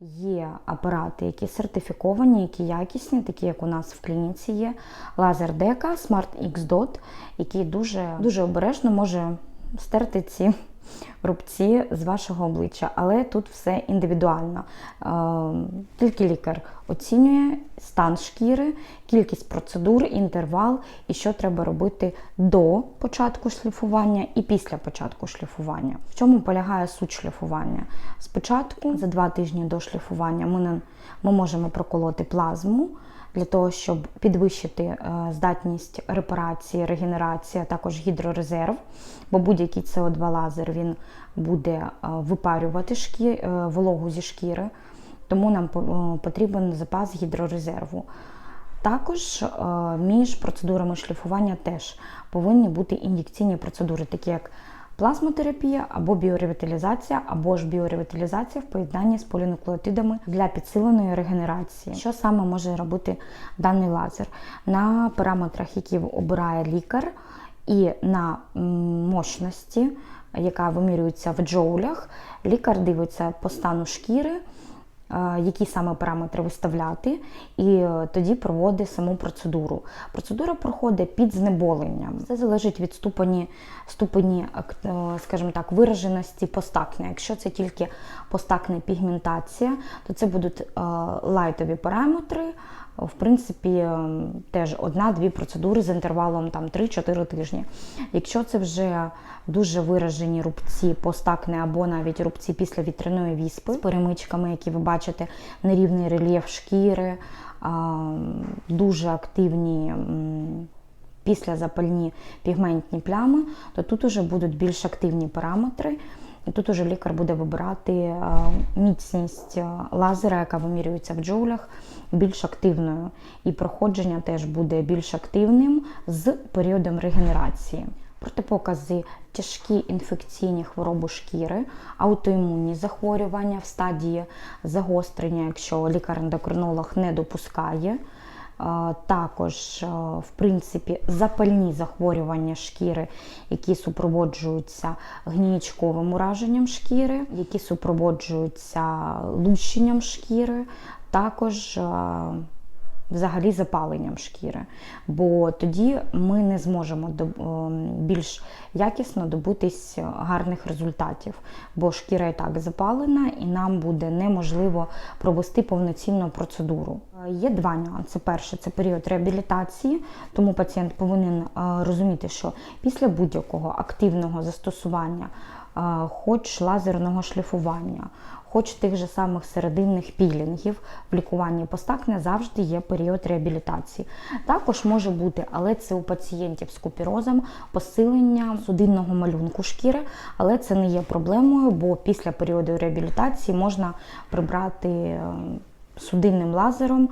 Є апарати, які сертифіковані, які якісні, такі як у нас в клініці є. Лазер Дека Smart X Dot, який дуже, дуже обережно може стерти ці рубці з вашого обличчя, але тут все індивідуально. Е, Тільки лікар оцінює стан шкіри, кількість процедур, інтервал і що треба робити до початку шліфування і після початку шліфування. В чому полягає суть шліфування? Спочатку, за два тижні до шліфування, ми, можемо проколоти плазму для того, щоб підвищити е, здатність репарації, регенерації, також гідрорезерв, бо будь-який СО2 лазер він буде е, випарювати шкі, е, вологу зі шкіри, тому нам потрібен запас гідрорезерву. Також між процедурами шліфування теж повинні бути ін'єкційні процедури, такі як плазмотерапія або біоревіталізація, або ж біоревіталізація в поєднанні з полінуклеотидами для підсиленої регенерації. Що саме може робити даний лазер? На параметрах, які обирає лікар, і на мощності, яка вимірюється в джоулях, лікар дивиться по стану шкіри які саме параметри виставляти, і е, тоді проводить саму процедуру. Процедура проходить під знеболенням. Це залежить від ступені, ступені е, скажімо так, вираженості постакне. Якщо це тільки постакне пігментація, то це будуть е, лайтові параметри. В принципі, ем, теж одна-дві процедури з інтервалом там 3-4 тижні. Якщо це вже дуже виражені рубці постакне або навіть рубці після вітряної віспи з перемичками, які ви бачите, нерівний рельєф шкіри, дуже активні. м, Післязапальні пігментні плями, то тут уже будуть більш активні параметри, і тут уже лікар буде вибирати е, міцність е, лазера, яка вимірюється в джоулях, більш активною. І проходження теж буде більш активним з періодом регенерації. Протипокази тяжкі інфекційні хвороби шкіри, аутоімунні захворювання в стадії загострення, якщо лікар-ендокринолог не допускає. Також, в принципі, запальні захворювання шкіри, які супроводжуються гнійчковим ураженням шкіри, які супроводжуються лущенням шкіри, також взагалі запаленням шкіри. Бо тоді ми не зможемо ем, більш якісно добитись гарних результатів, бо шкіра і так запалена, і нам буде неможливо провести повноцінну процедуру. Е, Є два нюанси. Перше це період реабілітації, тому пацієнт повинен е, розуміти, що після будь-якого активного застосування, хоч лазерного шліфування, хоч тих же самих серединних пілінгів в лікуванні постакне завжди є період реабілітації. Також може бути, але це у пацієнтів з купірозом посилення судинного малюнку шкіри, але це не є проблемою, бо після періоду реабілітації можна прибрати е, судинним лазером.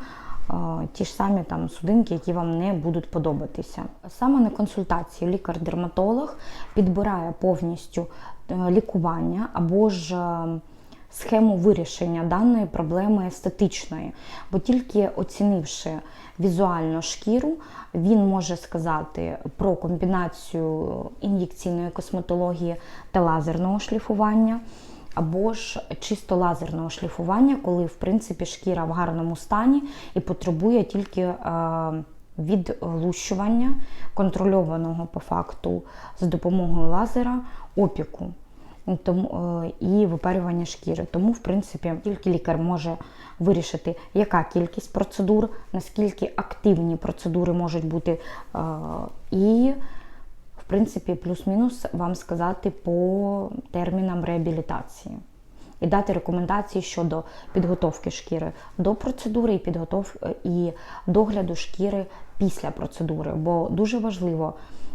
е, Ті ж самі там судинки, які вам не будуть подобатися. Саме на консультації лікар-дерматолог підбирає повністю лікування або ж е, схему вирішення даної проблеми естетичної, бо тільки оцінивши візуально шкіру, він може сказати про комбінацію ін'єкційної косметології та лазерного шліфування. Або ж чисто лазерного шліфування, коли в принципі шкіра в гарному стані і потребує тільки е, відлущування контрольованого по факту за допомогою лазера опіку. Тому е, і випарювання шкіри. Тому, в принципі, тільки лікар може вирішити, яка кількість процедур, наскільки активні процедури можуть бути, е, і, в принципі, плюс-мінус вам сказати по термінам реабілітації. І дати рекомендації щодо підготовки шкіри до процедури і підготов і догляду шкіри після процедури, бо дуже важливо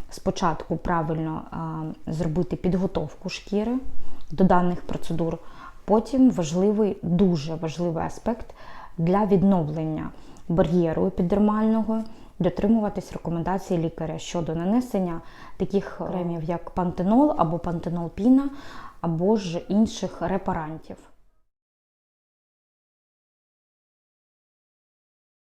спочатку правильно зробити підготовку шкіри до даних процедур. Потім важливий, дуже важливий аспект для відновлення бар'єру епідермального, дотримуватись рекомендацій лікаря щодо нанесення таких кремів, як пантенол або пантенол-піна, або ж інших репарантів.